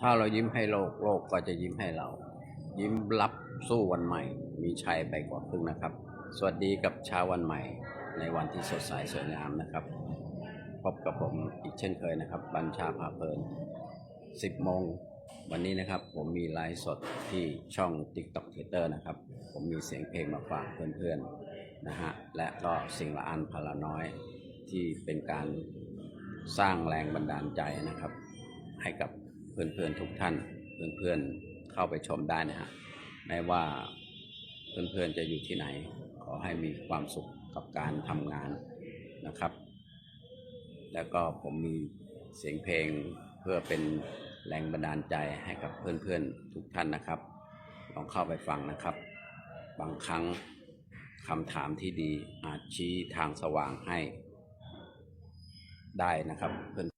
ถ้าเรายิ้มให้โลกโลกก็จะยิ้มให้เรา ยิ้มรับสู้วันใหม่ มีชัยไปกว่าครึ่งนะครับ สวัสดีกับเช้าวันใหม่ ในวันที่สดใสสวยงามนะครับ พบกับผมอีกเช่นเคยนะครับ บัญชาพาเพลิน 10 โมงวันนี้นะครับผมมีไลฟ์สดที่ช่อง TikTok Theater นะครับ ผมมีเสียงเพลงมาฝากเพื่อนๆนะฮะและก็สิ่งละอันพลาน้อยที่เป็นการสร้างแรงบันดาลใจนะครับ ให้กับ พื่อนๆทุกท่าน เพื่อนๆเข้าไปชมได้นะฮะแม้ว่าเพื่อนๆจะอยู่ที่ไหน ขอให้มีความสุขกับการทำงานนะครับ แล้วก็ผมมีเสียงเพลงเพื่อเป็นแรงบันดาลใจให้กับเพื่อนๆทุกท่านนะครับ ลองเข้าไปฟังนะครับ บางครั้งคำถามที่ดีอาจชี้ทางสว่างให้ได้นะครับเพื่อน